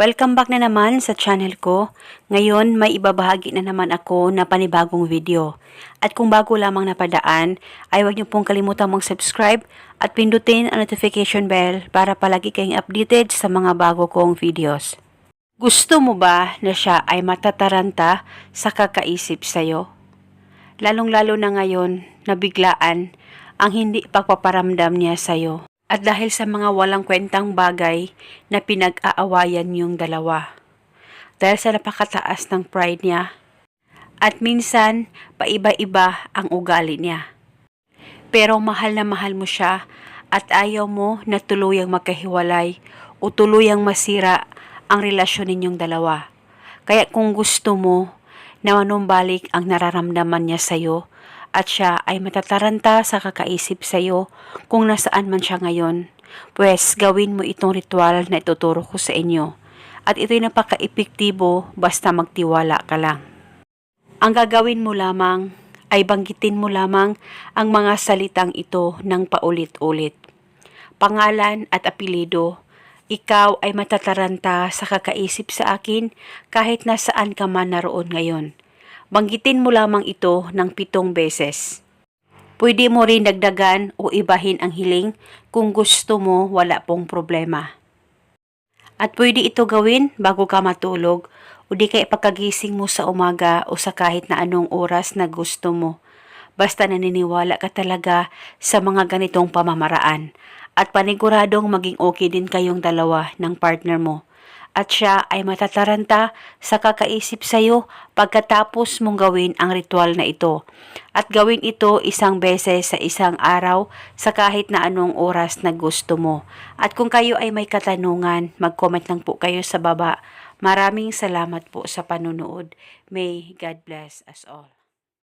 Welcome back na naman sa channel ko. Ngayon, may ibabahagi na naman ako na panibagong video. At kung bago lamang napadaan, ay huwag niyo pong kalimutang mag-subscribe at pindutin ang notification bell para palagi kayong updated sa mga bago kong videos. Gusto mo ba na siya ay matataranta sa kakaisip sa'yo? Lalong-lalo na ngayon na biglaan ang hindi pagpaparamdam niya sa'yo. At dahil sa mga walang kwentang bagay na pinag-aawayan yung dalawa. Dahil sa napakataas ng pride niya. At minsan, paiba-iba ang ugali niya. Pero mahal na mahal mo siya at ayaw mo na tuluyang magkahiwalay o tuluyang masira ang relasyon ninyong dalawa. Kaya kung gusto mo na manumbalik ang nararamdaman niya sa'yo at siya ay matataranta sa kakaisip sa'yo kung nasaan man siya ngayon, pues gawin mo itong ritual na ituturo ko sa inyo. At ito'y napaka-epektibo basta magtiwala ka lang. Ang gagawin mo lamang ay banggitin mo lamang ang mga salitang ito ng paulit-ulit. Pangalan at apelido, ikaw ay matataranta sa kakaisip sa akin kahit nasaan ka man naroon ngayon. Banggitin mo lamang ito ng pitong beses. Pwede mo rin dagdagan o ibahin ang hiling kung gusto mo wala pong problema. At pwede ito gawin bago ka matulog o di kaya pagkagising mo sa umaga o sa kahit na anong oras na gusto mo. Basta naniniwala ka talaga sa mga ganitong pamamaraan at paniguradong maging okay din kayong dalawa ng partner mo. At siya ay matataranta sa kakaisip sa'yo pagkatapos mong gawin ang ritual na ito. At gawin ito isang beses sa isang araw sa kahit na anong oras na gusto mo. At kung kayo ay may katanungan, mag-comment lang po kayo sa baba. Maraming salamat po sa panunood. May God bless us all.